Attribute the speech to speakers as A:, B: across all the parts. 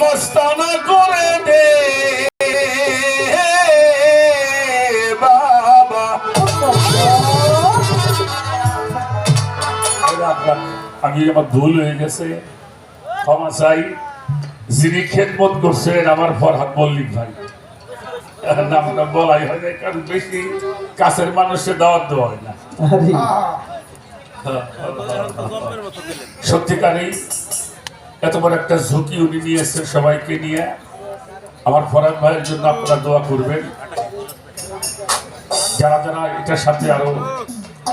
A: মস্তানা করে দে। বাবা। আমি আমার ভুল হয়ে গেছে। ক্ষমা চাই। যিনি খেদমত করছেন আমার ফরহাদ মল্লিক ভাই। নামটা বলাই হয় না কারণ বেশি কাছের মানুষের দাওয়াত দেওয়া হয় না। সত্যিকারই এত বড় একটা ঝুঁকি উনি নিয়েছেন সবাইকে নিয়ে। আমার ফরাদ ভাইয়ের জন্য আপনারা দোয়া করবেন। যারা যারা এটার সাথে আরও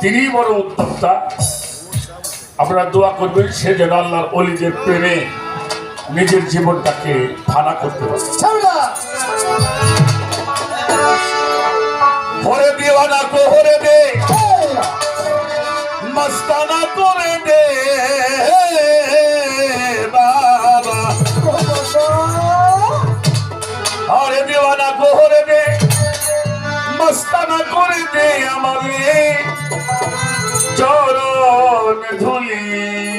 A: তিনি বড় উদ্যোক্তা। আপনারা দোয়া করবেন, সে যেন আল্লাহর অলিদের প্রেমে নিজের জীবনটাকে ফানা করতে পারে। দে। মস্তানা করে দে। আমারে চরণ ধুলি।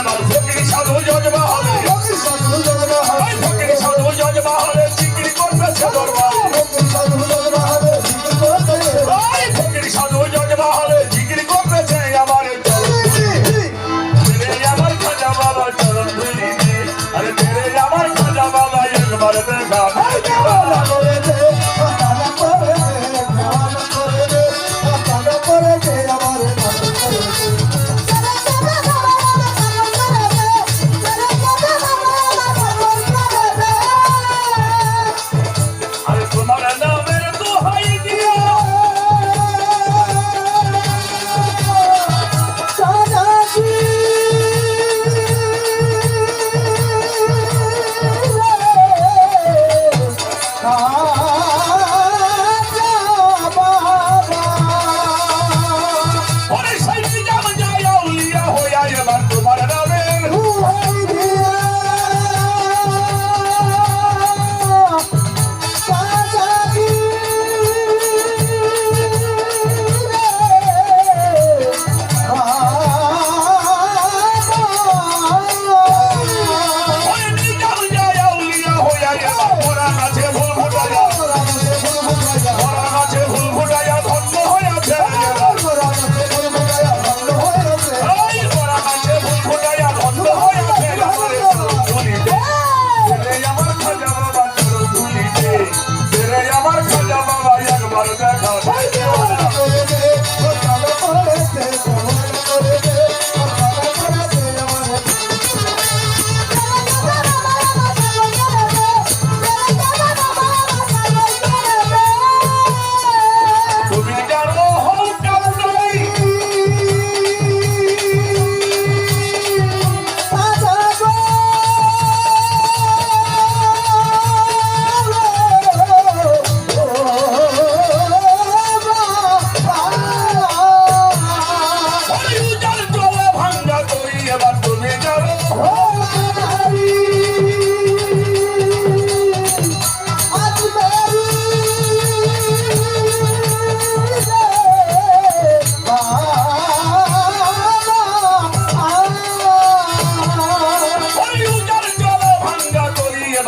A: আমার ভক্তি সাধু জন্ম হবে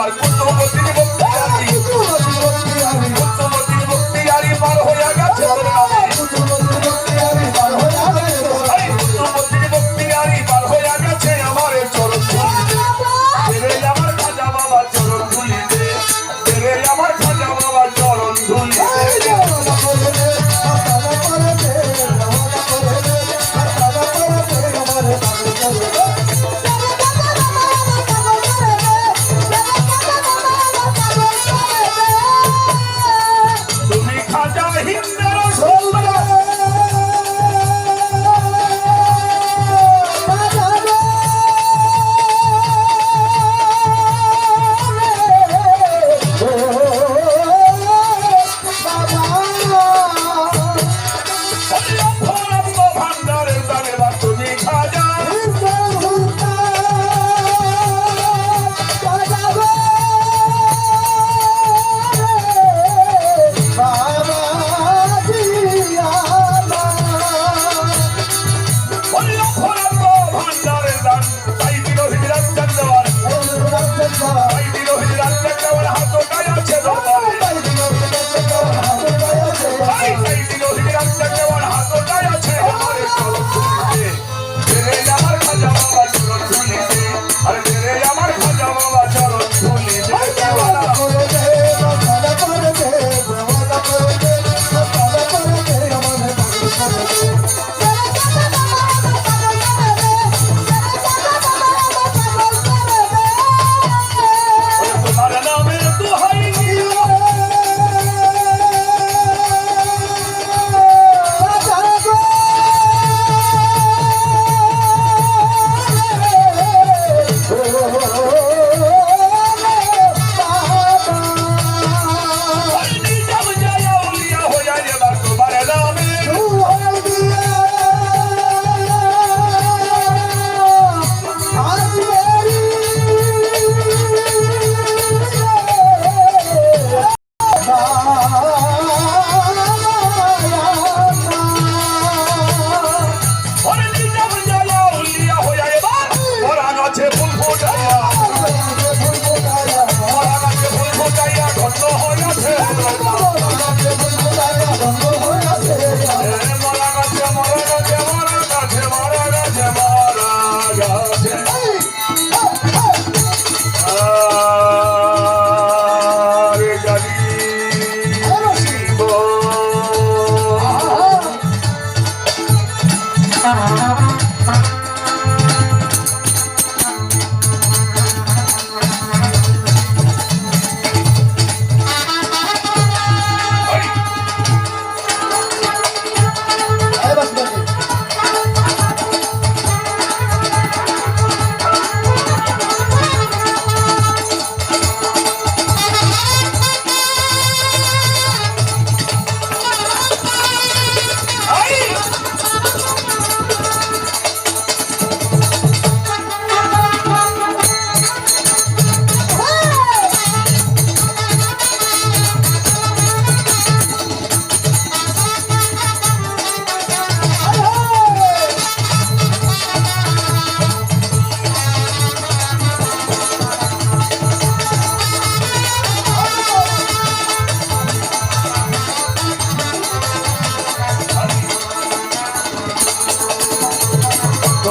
A: Marcos, não vou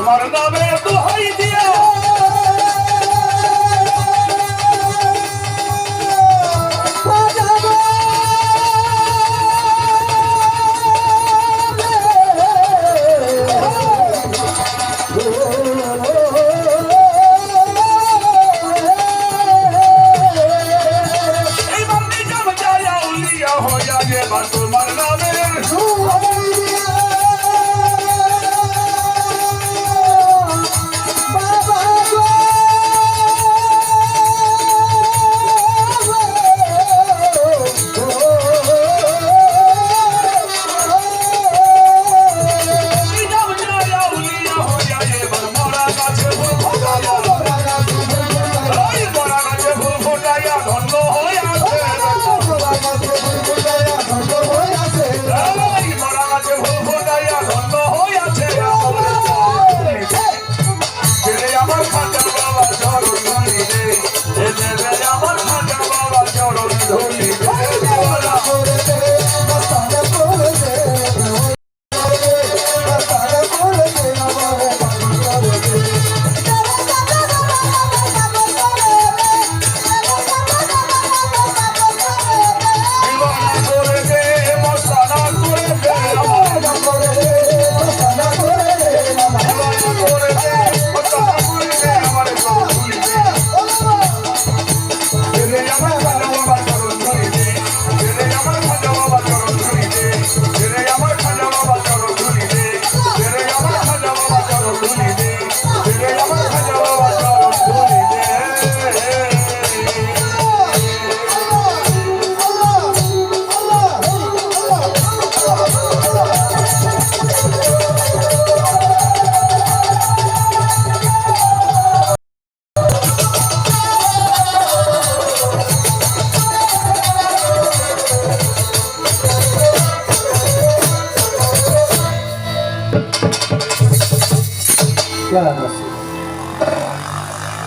A: তোমার নামে দোহাই দিয়া। এইবার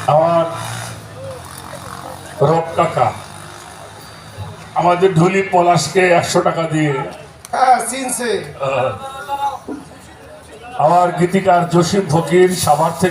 A: আমার রব টাকা আমাদের ঢুলি পলাশকে একশো টাকা দিয়ে
B: হ্যাঁ
A: আমার গীতিকার জসিম ফকির সাভার থেকে